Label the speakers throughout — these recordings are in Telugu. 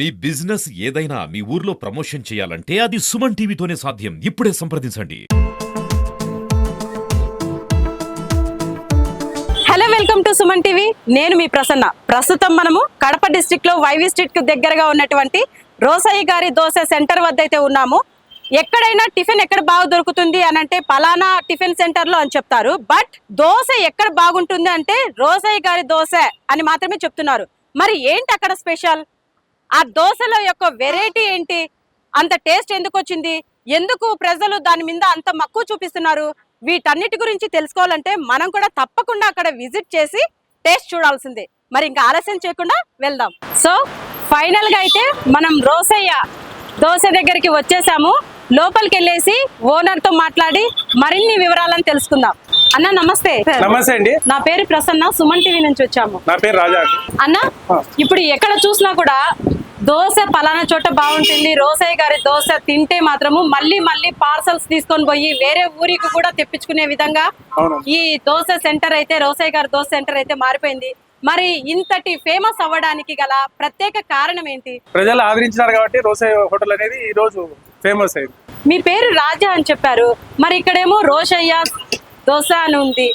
Speaker 1: మీ బిజినెస్ ఏదైనా మీ ఊర్లో ప్రమోషన్ చేయాలంటే అది సుమన్ టీవీతోనే సాధ్యం. ఇప్పుడే సంప్రదించండి.
Speaker 2: Hello welcome to Suman TV నేను మీ ప్రసన్న. ప్రస్తుతం మనము కడప డిస్టిక్లో వైవి స్ట్రీట్కు దగ్గరగా ఉన్నటువంటి రోసయ్య గారి దోశ సెంటర్ వద్ద అయితే ఉన్నాము. ఎక్కడైనా టిఫిన్ ఎక్కడ బాగా దొరుకుతుంది అని అంటే పలానా టిఫిన్ సెంటర్లో అని చెప్తారు. బట్ దోశ ఎక్కడ బాగుంటుంది అంటే రోసయ్య గారి దోశ అని మాత్రమే చెప్తున్నారు. మరి ఏంటి అక్కడ స్పెషల్ ఆ దోశల యొక్క వెరైటీ ఏంటి? అంత టేస్ట్ ఎందుకు వచ్చింది? ఎందుకు ప్రజలు దాని మీద అంత మక్కువ చూపిస్తున్నారు? వీటన్నిటి గురించి తెలుసుకోవాలంటే మనం కూడా తప్పకుండా అక్కడ విజిట్ చేసి టేస్ట్ చూడాల్సిందే. మరి ఇంకా ఆలస్యం చేయకుండా వెళ్దాం. సో ఫైనల్గా అయితే మనం రోసయ్య దోశ దగ్గరికి వచ్చేసాము. లోపలికి వెళ్ళేసి ఓనర్తో మాట్లాడి మరిన్ని వివరాలను తెలుసుకుందాం. అన్న నమస్తే.
Speaker 3: నమస్తే అండి.
Speaker 2: నా పేరు ప్రసన్న సుమన్ టీవీ నుంచి వచ్చాము.
Speaker 3: నా పేరు రాజా.
Speaker 2: అన్న ఇప్పుడు ఎక్కడ చూసినా కూడా దోశ పలానా చోట బాగుంటుంది. రోసయ్య గారి దోశ తింటే మాత్రము మళ్ళీ మళ్ళీ పార్సల్స్ తీసుకొని పోయి వేరే ఊరికి కూడా తెప్పించుకునే విధంగా ఈ దోశ సెంటర్ అయితే రోసయ్య గారి దోశ సెంటర్ అయితే మారిపోయింది. మరి ఇంతటి ఫేమస్ అవ్వడానికి గల ప్రత్యేక కారణం ఏంటి?
Speaker 3: ప్రజలు ఆదరించినారు కాబట్టి రోసే హోటల్ అనేది ఈ రోజు ఫేమస్ అయింది.
Speaker 2: మీ పేరు రాజా అని చెప్పారు. మరి ఇక్కడేమో రోషయ్య దోశ అని ఉంది.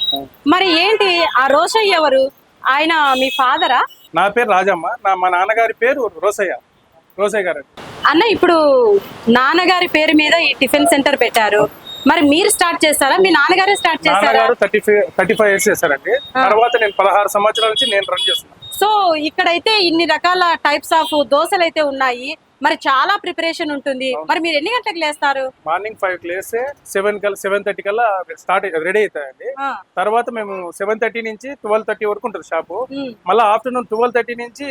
Speaker 2: మరి ఏంటి ఆ రోషయ్య ఎవరు? ఆయన మీ ఫాదరా?
Speaker 3: నా పేరు రాజమ్మ. నా మా నాన్నగారి పేరు రోసయ్య. రోసయ్య గారు.
Speaker 2: అన్న ఇప్పుడు నాన్నగారి పేరు మీద ఈ టిఫిన్ సెంటర్ పెట్టారు. మరి మీరు స్టార్ట్ చేస్తారా? మీ నాన్నగారే స్టార్ట్ చేస్తారా?
Speaker 3: నాన్నగారు thirty five thirty five years చేశారండి. తర్వాత నేను పదహారు సంవత్సరాల నుంచి నేను రన్ చేస్తున్నాను.
Speaker 2: సో ఇక్కడైతే ఇన్ని రకాల టైప్స్ ఆఫ్ దోశలు అయితే ఉన్నాయి. మరి చాలా ప్రిపరేషన్ ఉంటుంది. మరి మీరు ఎన్ని గంటలకు లేస్తారు?
Speaker 3: మార్నింగ్ ఫైవ్కి లేస్తే సెవెన్ కల్లా సెవెన్ థర్టీ కల్లా స్టార్ట్ రెడీ అవుతాయండి. తర్వాత మేము సెవెన్ థర్టీ నుంచి ట్వెల్వ్ థర్టీ వరకు ఉంటుంది షాపు. మళ్ళీ ఆఫ్టర్నూన్ ట్వెల్వ్ థర్టీ నుంచి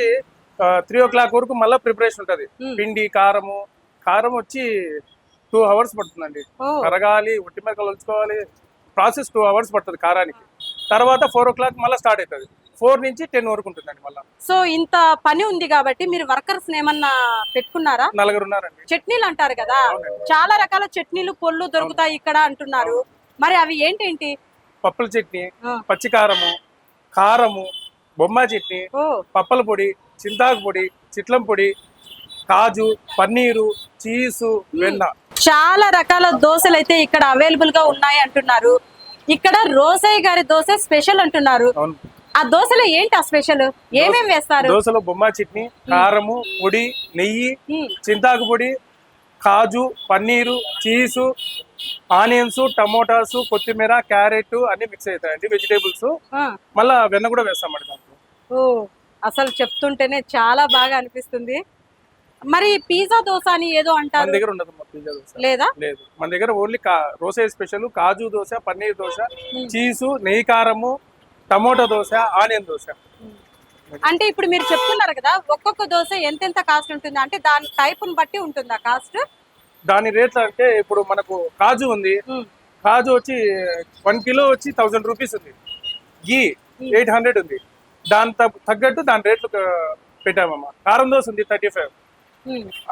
Speaker 3: త్రీ ఓ క్లాక్ వరకు మళ్ళీ ప్రిపరేషన్ ఉంటుంది. పిండి కారము కారం వచ్చి టూ అవర్స్ పడుతుందండి. కరగాలి ఒట్టి మిరకలు ఉంచుకోవాలి ప్రాసెస్ టూ అవర్స్ పడుతుంది కారానికి. తర్వాత ఫోర్ ఓ క్లాక్ మళ్ళీ స్టార్ట్ అవుతుంది. ఫోర్ నుంచి టెన్ వరకు ఉంటుందండి మళ్ళీ.
Speaker 2: సో ఇంత పని ఉంది కాబట్టి మీరు వర్కర్స్ ఏమన్నా పెట్టుకున్నారా?
Speaker 3: నలుగురు ఉన్నారండి
Speaker 2: చట్నీలు అంటారు కదా. చాలా రకాల చట్నీలు పొళ్ళు దొరుకుతాయి ఇక్కడ అంటున్నారు. మరి అవి ఏంటేంటి?
Speaker 3: పప్పుల చట్నీ
Speaker 2: ఆ.
Speaker 3: పచ్చి కారము బొమ్మ చట్నీ పప్పల పొడి చింతాకు పొడి చిట్లం పొడి కాజు పన్నీరు చీజు వెన్న.
Speaker 2: చాలా రకాల దోశలు అయితే ఇక్కడ అవైలబుల్గా ఉన్నాయి అంటున్నారు. ఇక్కడ రోసయ్య గారి దోశ స్పెషల్ అంటున్నారు. ఆ దోశలో ఏంటి ఆ స్పెషల్? ఏమేమి వేస్తారు?
Speaker 3: దోశలో బొమ్మ చట్నీ కారము పొడి నెయ్యి చింతాకు పొడి కాజు పన్నీరు చీజు ఆనియన్స్ టమోటాస్ కొత్తిమీర క్యారెట్ అన్ని మిక్స్ అవుతాయండి వెజిటేబుల్స్. మళ్ళా వెన్న కూడా దాంట్లో.
Speaker 2: ఓ అసలు చెప్తుంటేనే చాలా బాగా అనిపిస్తుంది. మరి పిజ్జా దోశ అని ఏదో
Speaker 3: మన
Speaker 2: అంటారు
Speaker 3: దగ్గర ఉండదు పిజ్జా దోశ.
Speaker 2: లేదా?
Speaker 3: లేదు. మన దగ్గర ఓన్లీ రోసే స్పెషల్? కాజు దోశ పన్నీర్ దోశ చీజు నెయ్యి కారము టమోటా దోశ ఆనియన్ దోశ.
Speaker 2: అంటే ఇప్పుడు మీరు చెప్తున్నారు కదా ఒక్కొక్క దోశ ఎంతెంత కాస్ట్ ఉంటుంది? అంటే దాని టైప్ని బట్టి ఉంటుందా కాస్ట్?
Speaker 3: దాని రేట్లు అంటే ఇప్పుడు మనకు కాజు ఉంది. కాజు వచ్చి వన్ కిలో వచ్చి థౌజండ్ రూపీస్ ఉంది. గీ ఎయిట్ హండ్రెడ్ ఉంది. దాని తగ్గ- తగ్గట్టు దాని రేట్లు పెట్టామమ్మా. కారం దోశ ఉంది థర్టీ ఫైవ్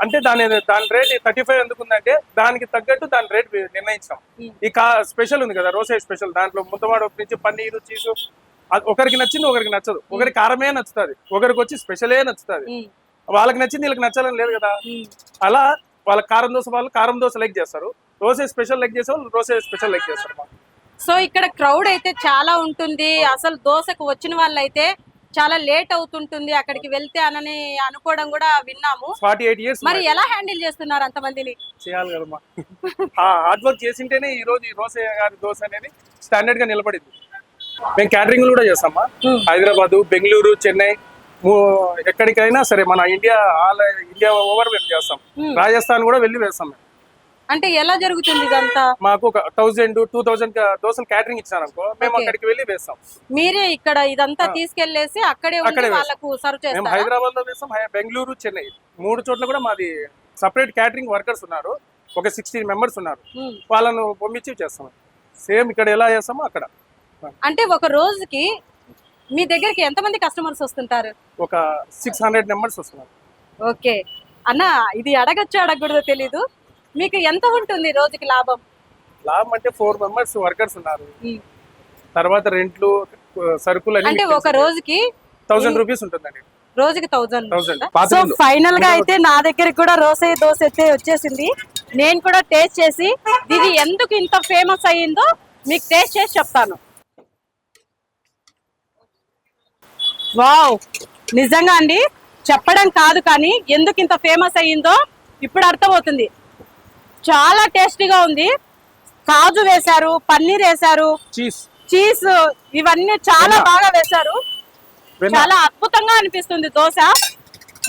Speaker 3: అంటే దాని దాని రేట్ థర్టీ ఫైవ్ ఎందుకు ఉందంటే దానికి తగ్గట్టు దాని రేట్ నిర్ణయించాం. ఈ కా స్పెషల్ ఉంది కదా రోసే స్పెషల్. దాంట్లో ముద్దవాడ నుంచి పన్నీరు చీజు ఒకరికి నచ్చింది ఒకరికి నచ్చదు. ఒకరికి కారమే నచ్చుతుంది. ఒకరికి వచ్చి స్పెషలే నచ్చుతుంది. వాళ్ళకి నచ్చింది వీళ్ళకి నచ్చాలని లేదు కదా. అలా వాళ్ళ కారం దోశ వాళ్ళు కారం దోశ లైక్ చేస్తారు. రోసే స్పెషల్ లైక్ చేసే వాళ్ళు రోసే స్పెషల్ లైక్ చేస్తారు.
Speaker 2: సో ఇక్కడ క్రౌడ్ అయితే చాలా ఉంటుంది. అసలు దోశకు వచ్చిన వాళ్ళు అయితే చాలా లేట్ అవుతుంటుంది అక్కడికి వెళ్తే అనని అనుకోవడం కూడా విన్నాము.
Speaker 3: ఫార్టీ ఎయిట్ ఇయర్స్
Speaker 2: మరి ఎలా హ్యాండిల్ చేస్తున్నారు అంతమందిని?
Speaker 3: చేయాలి కదమ్మా. ఆ హార్డ్ వర్క్ చేసింటేనే ఈ రోజు ఈ రోసే గారి దోశ అనేది స్టాండర్డ్గా నిలబడింది. మేము క్యాటరింగ్ కూడా చేస్తామా? హైదరాబాద్ బెంగళూరు చెన్నై ఎక్కడికైనా సరే మన ఇండియా ఆల్ ఇండియా ఓవర్ మేము చేస్తాం. రాజస్థాన్ కూడా వెళ్ళి వేస్తాం మేము.
Speaker 2: అంటే ఎలా జరుగుతుంది ఇదంతా?
Speaker 3: మాకు ఒక థౌజండ్ టూ థౌజండ్ దోశలు క్యాటరింగ్ ఇచ్చారు అనుకో మేము. అక్కడికి వెళ్ళి వేస్తాం.
Speaker 2: మీరే ఇక్కడ ఇదంతా. తీసుకెళ్ళేసి అక్కడే ఉండి వాళ్ళకు సర్వ్
Speaker 3: మేము
Speaker 2: చేస్తారా?
Speaker 3: హైదరాబాద్లో వేస్తాం బెంగళూరు చెన్నై. మూడు చోట్ల కూడా మాది సపరేట్ క్యాటరింగ్ వర్కర్స్ ఉన్నారు. ఒక సిక్స్టీన్ మెంబర్స్ ఉన్నారు. వాళ్ళను పంపించి చేస్తాం. సేమ్ ఇక్కడ ఎలా చేస్తామో అక్కడ.
Speaker 2: అంటే ఒక రోజుకి మీ దగ్గరికి ఎంతమంది కస్టమర్స్ వస్తుంటారు?
Speaker 3: ఒక సిక్స్ హండ్రెడ్ మెంబర్స్ వస్తున్నారు.
Speaker 2: ఓకే. అన్న ఇది అడగచ్చు అడగకూడదో తెలీదు. మీకు ఎంత ఉంటుంది రోజుకి లాభం?
Speaker 3: లాభం అంటే ఫోర్ మెంబర్స్ వర్కర్స్ ఉన్నారు. తర్వాత రెంట్లు సరుకులు
Speaker 2: అంటే ఒక రోజుకి
Speaker 3: థౌసండ్ రూపీస్ ఉంటుందండి.
Speaker 2: రోజుకి థౌజండ్
Speaker 3: థౌసండ్
Speaker 2: సో. ఫైనల్గా అయితే నా దగ్గరికి కూడా రోసయ్య దోశ అయితే వచ్చేసింది. నేను కూడా టేస్ట్ చేసి ఇది ఎందుకు ఇంత ఫేమస్ అయ్యిందో మీకు టేస్ట్ చేసి చెప్తాను. వావ్! నిజంగా అండి చెప్పడం కాదు కానీ ఎందుకు ఇంత ఫేమస్ అయ్యిందో ఇప్పుడు అర్థమవుతుంది. చాలా టేస్టీగా ఉంది. కాజు వేశారు పన్నీర్ వేశారు
Speaker 3: చీజ్.
Speaker 2: చీజ్ ఇవన్నీ చాలా. బాగా వేశారు. చాలా అద్భుతంగా అనిపిస్తుంది దోశ.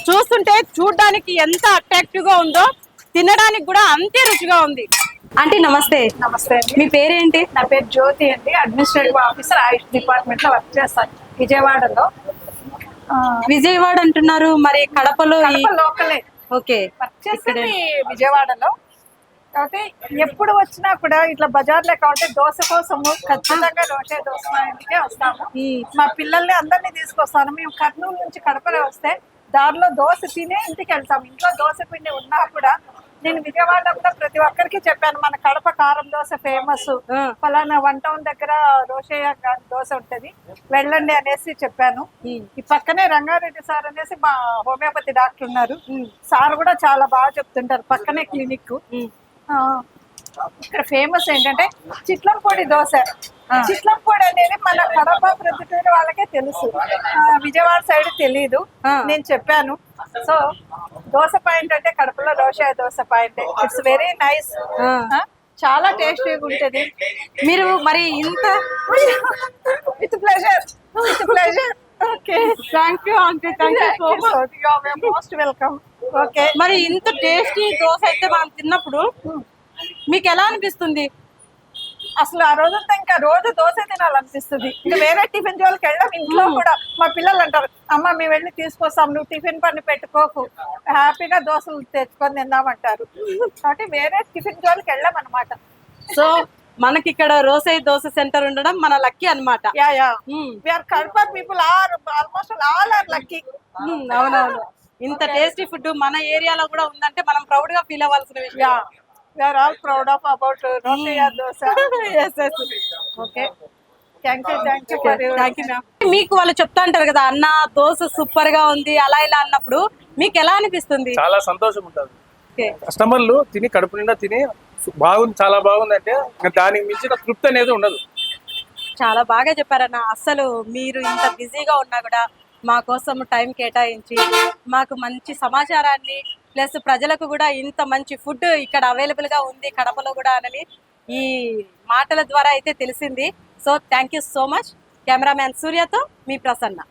Speaker 2: చూస్తుంటే చూడడానికి ఎంత అట్రాక్టివ్గా ఉందో తినడానికి కూడా అంతే రుచిగా ఉంది. ఆంటీ నమస్తే.
Speaker 4: నమస్తే
Speaker 2: మీ పేరేంటి?
Speaker 4: నా పేరు జ్యోతి అండి. అడ్మినిస్ట్రేటివ్ ఆఫీసర్ ఆయుష్ డిపార్ట్మెంట్లో వర్క్ చేస్తాను. విజయవాడలో. ఆ,
Speaker 2: విజయవాడ అంటున్నారు. మరి కడపలో
Speaker 4: లోకలే.
Speaker 2: ఓకే.
Speaker 4: వర్క్ చేసేది విజయవాడలో. కాబట్టి ఎప్పుడు వచ్చినా కూడా ఇట్లా బజార్లో కాబట్టి దోశ కోసము ఖచ్చితంగా రోషే దోశ మా ఇంటికే వస్తాము. మా పిల్లల్ని అందరినీ తీసుకొస్తాను. మేము కర్నూలు నుంచి కడపలో వస్తే దారిలో దోశ తినే ఇంటికి వెళ్తాం ఇంట్లో దోశ పిండి ఉన్నా కూడా నేను విజయవాడలో కూడా ప్రతి ఒక్కరికి చెప్పాను మన కడప కారం దోశ ఫేమస్. ఫలానా వన్ టౌన్ దగ్గర రోషయ్య దోశ ఉంటది. వెళ్ళండి అనేసి చెప్పాను. ఈ. పక్కనే రంగారెడ్డి సార్ అనేసి మా హోమియోపతి డాక్టర్ ఉన్నారు. సార్ కూడా చాలా బాగా చెప్తుంటారు. పక్కనే క్లినిక్. ఇక్కడ ఫేమస్ ఏంటంటే చిట్లంపొడి దోశ. చిట్లంపొడి అనేది మన కడప ప్రొద్దుటూరు వాళ్ళకే తెలుసు. విజయవాడ సైడ్ తెలియదు. నేను చెప్పాను. సో దోశ పాయింట్ అంటే కడపలో dosa dosa point. It's very nice. చాలా టేస్టీగా ఉంటుంది.
Speaker 2: మీరు మరి ఇంత
Speaker 4: with pleasure with pleasure okay
Speaker 2: thank you aunty thank you so much
Speaker 4: most welcome okay.
Speaker 2: మరి ఇంత టేస్టీ దోశ అయితే మనం తిన్నప్పుడు మీకు ఎలా అనిపిస్తుంది?
Speaker 4: అసలు ఆ రోజంతా ఇంకా రోజు దోశ తినాలనిపిస్తుంది. ఇంకా వేరే టిఫిన్ జోలికి వెళ్ళాం ఇంట్లో కూడా మా పిల్లలు అంటారు అమ్మ మేము వెళ్ళి తీసుకొస్తాం నువ్వు టిఫిన్ పని పెట్టుకోకు హ్యాపీగా దోశలు తెచ్చుకొని తిందామంటారు కాబట్టి వేరే టిఫిన్ జోలికి వెళ్ళాం అనమాట
Speaker 2: సో మనకి ఇక్కడ రోసయ్య దోశ సెంటర్ ఉండడం మన లక్కీ అన్నమాట.
Speaker 4: Yeah yeah.
Speaker 2: Hmm.
Speaker 4: We are Kadapa people are almost all are lucky
Speaker 2: hmm, అవునవును. ఇంత టేస్టీ ఫుడ్ మన ఏరియాలో కూడా ఉందంటే మనం ప్రౌడ్గా ఫీల్ అవ్వాల్సిన విషయం.
Speaker 4: All proud of about okay thank you thank you for
Speaker 2: thank you ma'am మీకు వాళ్ళు చెప్తా అంటారు కదా అన్న దోశ సూపర్గా ఉంది అలా ఇలా అన్నప్పుడు మీకు ఎలా అనిపిస్తుంది?
Speaker 3: చాలా సంతోషం ఉంటుంది.
Speaker 2: ఓకే
Speaker 3: కస్టమర్లు తిని కడుపు నిండా తిని బాగుంది చాలా బాగుంది అంటే దానికి మించిన తృప్తి అనేది ఉండదు.
Speaker 2: చాలా బాగా చెప్పారన్న. అసలు మీరు ఇంత బిజీగా ఉన్నా కూడా మా కోసం టైం కేటాయించి మాకు మంచి సమాచారాన్ని ప్లస్ ప్రజలకు కూడా ఇంత మంచి ఫుడ్ ఇక్కడ అవైలబుల్గా ఉంది కడపలో కూడా అని ఈ మాటల ద్వారా అయితే తెలిసింది. So thank you so much cameraman సూర్యతో మీ ప్రసన్న.